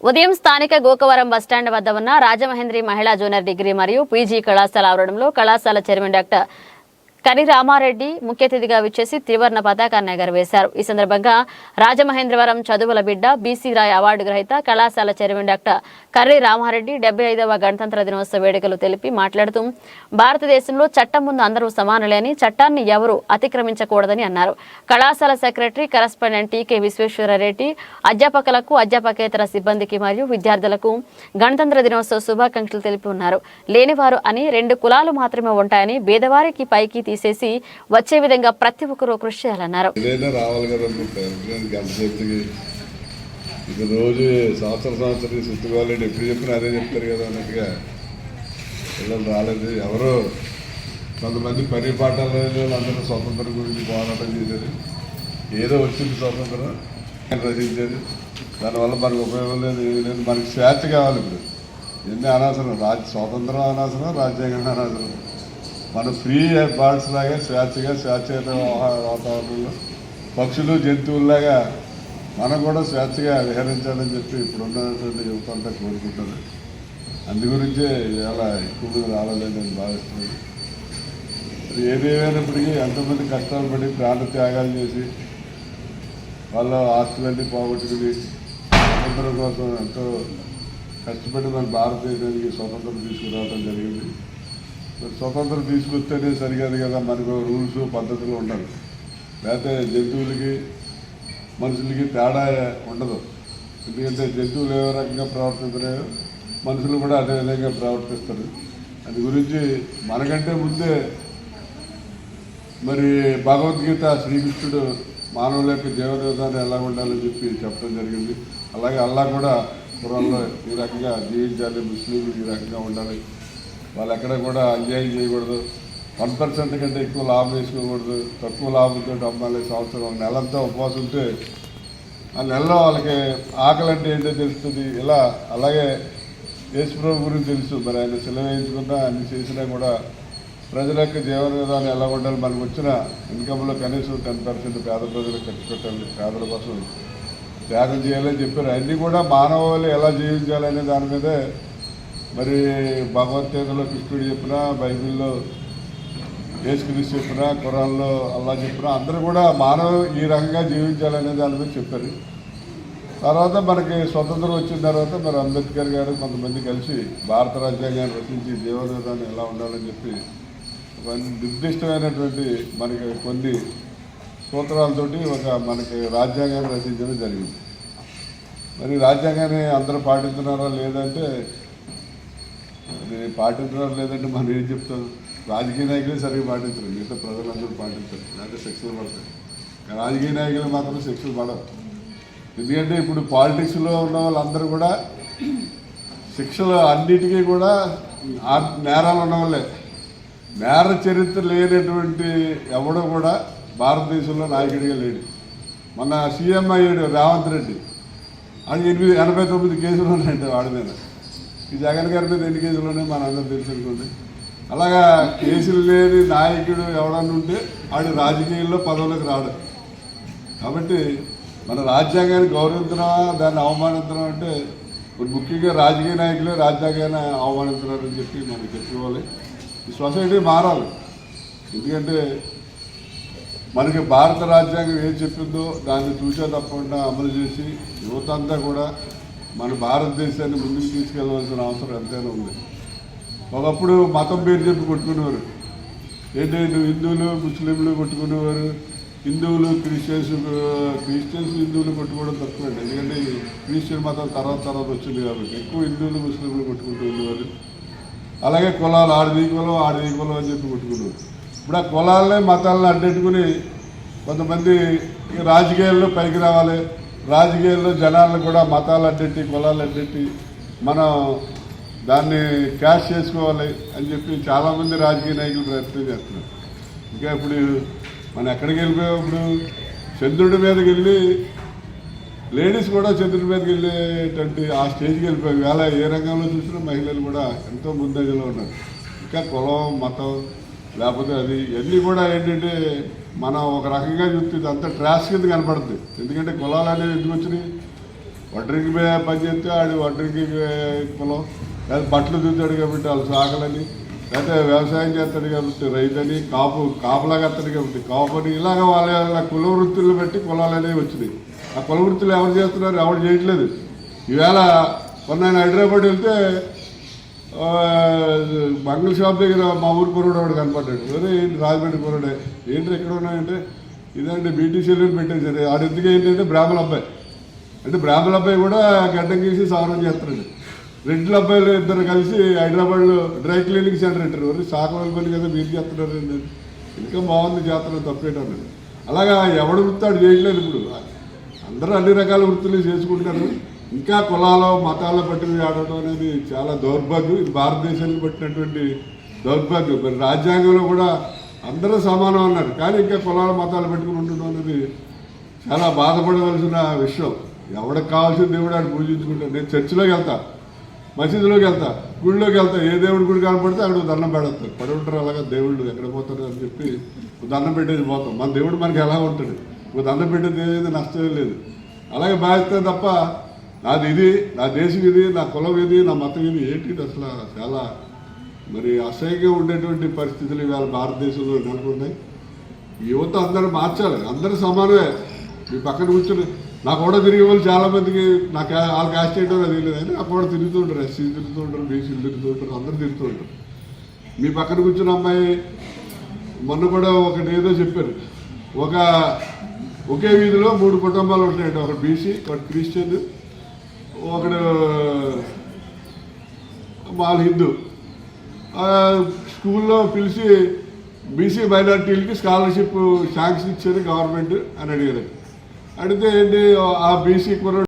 ఉదయం స్థానిక గోకవరం బస్టాండ్ వద్ద ఉన్న రాజమహేంద్రి మహిళా జూనియర్ డిగ్రీ మరియు పీజీ కళాశాల ఆవరణంలో కళాశాల చైర్మన్ డాక్టర్ కని రామారెడ్డి ముఖ్య అతిథిగా విచ్చేసి త్రివర్ణ పతాకాన్ని ఎగరవేశారు. ఈ సందర్భంగా రాజమహేంద్రవరం చదువుల బిడ్డ బీసీ రాయ్ అవార్డు గ్రహీత కళాశాల చైర్మన్ డాక్టర్ కర్రి రామారెడ్డి డెబ్బై ఐదవ గణతంత్ర దినోత్సవ వేడుకలు తెలిపి మాట్లాడుతూ భారతదేశంలో చట్టం ముందు అందరూ సమానులేని చట్టాన్ని ఎవరూ అతిక్రమించకూడదని అన్నారు. కళాశాల సెక్రటరీ కరస్పాండెంట్ టీకే విశ్వేశ్వరరెడ్డి అధ్యాపకులకు అధ్యాపకేతర సిబ్బందికి మరియు విద్యార్థులకు గణతంత్ర దినోత్సవ శుభాకాంక్షలు తెలిపి ఉన్నారు లేనివారు అని రెండు కులాలు మాత్రమే ఉంటాయని పేదవారికి పైకి తీసేసి వచ్చే విధంగా ప్రతి ఒక్కరూ కృషి చేయాలన్నారు. రావాలి ఇది రోజు సంవత్సరం సంవత్సరం సుత్తుకోవాలండి ఎప్పుడు చెప్పినా అదే చెప్తారు కదా అన్నట్టుగా. పిల్లలు రాలేదు. ఎవరో కొంతమంది పని పాఠాలు అందరూ స్వతంత్రం గురించి పోరాటం చేశారు ఏదో వచ్చింది స్వతంత్రం రచించారు దానివల్ల మనకు ఉపయోగం లేదు లేదు. మనకి స్వేచ్ఛ కావాలి ఇప్పుడు. ఎన్ని అనవసరం రాజ్య స్వాతంత్రం అనవసరం రాజ్యాంగం అనవసరం మనం ఫ్రీ బర్డ్స్ లాగా స్వేచ్ఛగా స్వేచ్ఛత వాతావరణంలో పక్షులు జంతువుల్లాగా మనం కూడా స్వేచ్ఛగా విహరించాలని చెప్పి ఇప్పుడు ఉన్నటువంటి యువత అంతా కోరుకుంటారు అందు గురించే ఇలా ఎక్కువ మంది రావాలని నేను భావిస్తున్నాను. మరి ఏదేమైనప్పటికీ ఎంతమంది కష్టాలు పడి ప్రాణ త్యాగాలు చేసి వాళ్ళ ఆస్తులన్నీ పోగొట్టుకుని స్వతంత్రం కోసం ఎంతో కష్టపడి మన భారతదేశానికి స్వతంత్రం తీసుకురావడం జరిగింది. స్వతంత్రం తీసుకొస్తేనే సరికాదు కదా మనకు రూల్స్ పద్ధతులు ఉండాలి లేకపోతే జంతువులకి మనుషులకి తేడా ఉండదు. ఎందుకంటే జంతువులు ఏ రకంగా ప్రవర్తిస్తున్నాయో మనుషులు కూడా అదే విధంగా ప్రవర్తిస్తారు. అది గురించి మనకంటే ముందే మరి భగవద్గీత శ్రీకృష్ణుడు మానవుల యొక్క జీవన విధానం ఎలా ఉండాలని చెప్పి చెప్పడం జరిగింది. అలాగే అల్లా కూడా పురాణంలో ఈ రకంగా జీవించాలి ముస్లింలు ఈ రకంగా ఉండాలి. వాళ్ళు ఎక్కడ కూడా అన్యాయం చేయకూడదు. వన్ పర్సెంట్ కంటే ఎక్కువ లాభం వేసుకోకూడదు. తక్కువ లాభంతో అమ్మాలి సంవత్సరం నెలంతా ఉపవాసం ఉంటే ఆ నెలలో వాళ్ళకి ఆకలి అంటే ఏంటో తెలుస్తుంది. ఇలా అలాగే యేసుప్రభు గురించి తెలుసు. మరి ఆయన సెలవు వేయించుకున్నా అన్ని చేసినా కూడా ప్రజల యొక్క జీవన విధానం ఎలా ఉండాలి? మనకు వచ్చిన ఇన్కంలో కనీసం టెన్ పర్సెంట్ పేద ప్రజలకు ఖర్చు పెట్టాలి. పేదల కోసం త్యాగం చేయాలని చెప్పారు. అన్నీ కూడా మానవాళి ఎలా జీవించాలనే దాని మీదే మరి భగవద్గీతలో కృష్ణుడు చెప్పినా బైబిల్లో యేసుక్రీస్తు చెప్పినా కురాన్లో అల్లా చెప్పినా అందరూ కూడా మానవ ఈ రకంగా జీవించాలనే దాని మీద చెప్పారు. తర్వాత మనకి స్వతంత్రం వచ్చిన తర్వాత మరి అంబేద్కర్ గారు కొంతమంది కలిసి భారత రాజ్యాంగాన్ని రచించి జీవన ఎలా ఉండాలని చెప్పి ఒక నిర్దిష్టమైనటువంటి మనకి కొన్ని సూత్రాలతోటి ఒక మనకి రాజ్యాంగాన్ని రచించడం జరిగింది. మరి రాజ్యాంగాన్ని అందరూ పాటిస్తున్నారా లేదంటే నేను పాటించడం లేదంటే మనం ఏం చెప్తాం రాజకీయ నాయకులే సరిగ్గా పాటించరు. మిగతా ప్రజలందరూ పాటించరు. లేదంటే శిక్షలు పడతాయి రాజకీయ నాయకులు మాత్రం శిక్షలు పడరు. ఎందుకంటే ఇప్పుడు పాలిటిక్స్లో ఉన్న వాళ్ళందరూ కూడా శిక్షలు అన్నిటికీ కూడా నేరాలు ఉన్న వాళ్ళే. నేర చరిత్ర లేనటువంటి ఎవడో కూడా భారతదేశంలో నాయకుడిగా లేడు. మన సీఎం అయ్యాడు రేవంత్ రెడ్డి. అది ఎనిమిది ఎనభై తొమ్మిది కేసులు ఉన్నాయండి వాడి మీద. ఈ జగన్ గారి మీద ఎన్ని కేసులు ఉన్నాయి మన అలాగా కేసులు లేని నాయకుడు ఎవడన్నా ఉంటే ఆడు రాజకీయాల్లో పదవులకు రాడు. కాబట్టి మన రాజ్యాంగాన్ని గౌరవించడమా దాన్ని అవమానించడం అంటే ఇప్పుడు ముఖ్యంగా రాజకీయ నాయకులే రాజ్యాంగాన్ని అవమానించడారని చెప్పి మనం చెప్పుకోవాలి ఈ సొసైటీ మారాలి. ఎందుకంటే మనకి భారత రాజ్యాంగం ఏం చెప్పిందో దాన్ని చూసే తప్పకుండా అమలు చేసి యువత అంతా కూడా మన భారతదేశాన్ని ముందుకు తీసుకెళ్ళవలసిన అవసరం ఎంతైనా ఉంది. ఒకప్పుడు మతం పేరు చెప్పి కొట్టుకునేవారు. ఏంటంటే హిందువులు ముస్లింలు కొట్టుకునేవారు. హిందువులు క్రిస్టియన్స్ క్రిస్టియన్స్ హిందువులు కొట్టుకోవడం తక్కువండి. ఎందుకంటే క్రిస్టియన్ మతం తర్వాత తర్వాత వచ్చింది కాబట్టి ఎక్కువ హిందువులు ముస్లింలు కొట్టుకుంటూ ఉండేవారు. అలాగే కులాలు ఆడది కులం ఆడది కులం అని చెప్పి కొట్టుకునేవారు. ఇప్పుడు ఆ కులాలనే మతాలను అడ్డెట్టుకుని కొంతమంది రాజకీయాల్లో పైకి రావాలి. రాజకీయాల్లో జనాలను కూడా మతాలు అడ్డెట్టి కులాలు అడ్డెట్టి మనం దాన్ని క్యాష్ చేసుకోవాలి అని చెప్పి చాలామంది రాజకీయ నాయకులు ప్రయత్నం చేస్తున్నారు. ఇంకా ఇప్పుడు మనం ఎక్కడికి వెళ్ళిపోయాం ఇప్పుడు? చంద్రుడి మీదకి వెళ్ళి లేడీస్ కూడా చంద్రుడి మీదకి వెళ్ళేటువంటి ఆ స్టేజ్కి వెళ్ళిపోయాయి వేళ ఏ రంగంలో చూసినా మహిళలు కూడా ఎంతో ముందంజలో ఉన్నారు. ఇంకా కులం మతం లేకపోతే అది ఇవన్నీ కూడా ఏంటంటే మనం ఒక రకంగా చూస్తే ఇదంతా ట్రాష్ కింద కనపడుతుంది. ఎందుకంటే కులాలు అనేవి ఎందుకు వచ్చినాయి? వడ్రికి పని చేస్తే ఆడు ఒంటరికి కులం లేదా బట్టలు చూస్తాడు కాబట్టి వాళ్ళు సాగలని లేకపోతే వ్యవసాయం చేస్తాడు కాబట్టి రైతని కాపు కాపులాగా వస్తాడు కాబట్టి కాపుని ఇలాగ వాళ్ళ కుల వృత్తులను బట్టి కులాలు అనేవి వచ్చినాయి. ఆ కుల వృత్తులు ఎవరు చేస్తున్నారు? ఎవరు చేయట్లేదు. ఈవేళ మొన్న ఆయన హైదరాబాద్ వెళ్తే బంగళ షాప్ దగ్గర మా ఊరు కుర్రోడు వాడు కనపడ్డాడు. అరే ఏంటి రాజమండ్రి కుర్రోడే ఏంటి ఎక్కడ ఉన్నాయంటే? ఇదంటే బీటీ సెల్యూన్ పెట్టేసారు ఆడు ఎందుకు ఏంటంటే బ్రాహ్మణ అబ్బాయి. అంటే బ్రాహ్మణ అబ్బాయి కూడా గడ్డం గీసి సవరం చేస్తున్నాడు. రెడ్ల అబ్బాయిలు ఇద్దరు కలిసి హైదరాబాద్లో డ్రై క్లీనింగ్ సెంటర్ పెట్టారు వరకు సాకవాళ్ళ పని కదా మీరు చేస్తున్నారు ఇంకా బాగుంది చేస్తున్నారు తప్పేటన్నాడు. అలాగా ఎవడు వృత్తాడు చేయట్లేదు ఇప్పుడు. అందరూ అన్ని రకాల వృత్తులు చేసుకుంటారు. ఇంకా కులాలు మతాల బట్టి ఆడటం అనేది చాలా దౌర్భాగ్యం. ఇది భారతదేశానికి పట్టినటువంటి దౌర్భాగ్యం. మరి రాజ్యాంగంలో కూడా అందరూ సమానం అన్నారు. కానీ ఇంకా కులాల మతాలు పెట్టుకుని ఉండడం అనేది చాలా బాధపడవలసిన విషయం. ఎవడికి కావాల్సిన దేవుడు ఆడు పూజించుకుంటాను నేను చర్చిలోకి వెళ్తా. మసీదులోకి వెళ్తా. గుడిలోకి వెళ్తా. ఏ దేవుడి గుడి కనపడితే అక్కడ దండం పెడతారు. పడి ఉంటారు అలాగా దేవుళ్ళు. ఎక్కడ పోతారు అని చెప్పి దండం పెట్టేది పోతాం. మన దేవుడు మనకి ఎలా ఉంటాడు? ఒక దండం పెట్టేది ఏదైతే నష్టం లేదు. అలాగే బాధిస్తే తప్ప నాది ఇది నా దేశం ఇది నా కులం ఇది నా మతం ఇది ఏంటి అసలు? చాలా మరి అసహ్యంగా ఉండేటువంటి పరిస్థితులు ఇవాళ భారతదేశంలో నెలకొన్నాయి. యువత అందరూ మార్చాలి. అందరూ సమానమే. మీ పక్కన కూర్చొని నాకు కూడా తిరిగే వాళ్ళు చాలామందికి నాకు వాళ్ళ క్యాస్ట్ చేయడం అది తెలియదు. అని నాకు కూడా తిరుగుతుంటారు ఎస్సీ తిరుగుతుంటారు బీసీలు తిరుగుతుంటారు అందరూ తిరుగుతుంటారు మీ పక్కన కూర్చున్న అమ్మాయి మొన్న కూడా ఒకటి ఏదో చెప్పారు. ఒక ఒకే వీధిలో మూడు కుటుంబాలు ఉంటాయండి ఒకటి బీసీ ఒకటి క్రిస్టియన్ ఒకడు వాళ్ళ హిందూ స్కూల్లో పిలిచి బీసీ మైనార్టీలకి స్కాలర్షిప్ శాంక్షన్ ఇచ్చారు గవర్నమెంట్ అని అడిగారు. అడిగితే ఏంటి ఆ బీసీ కుర్ర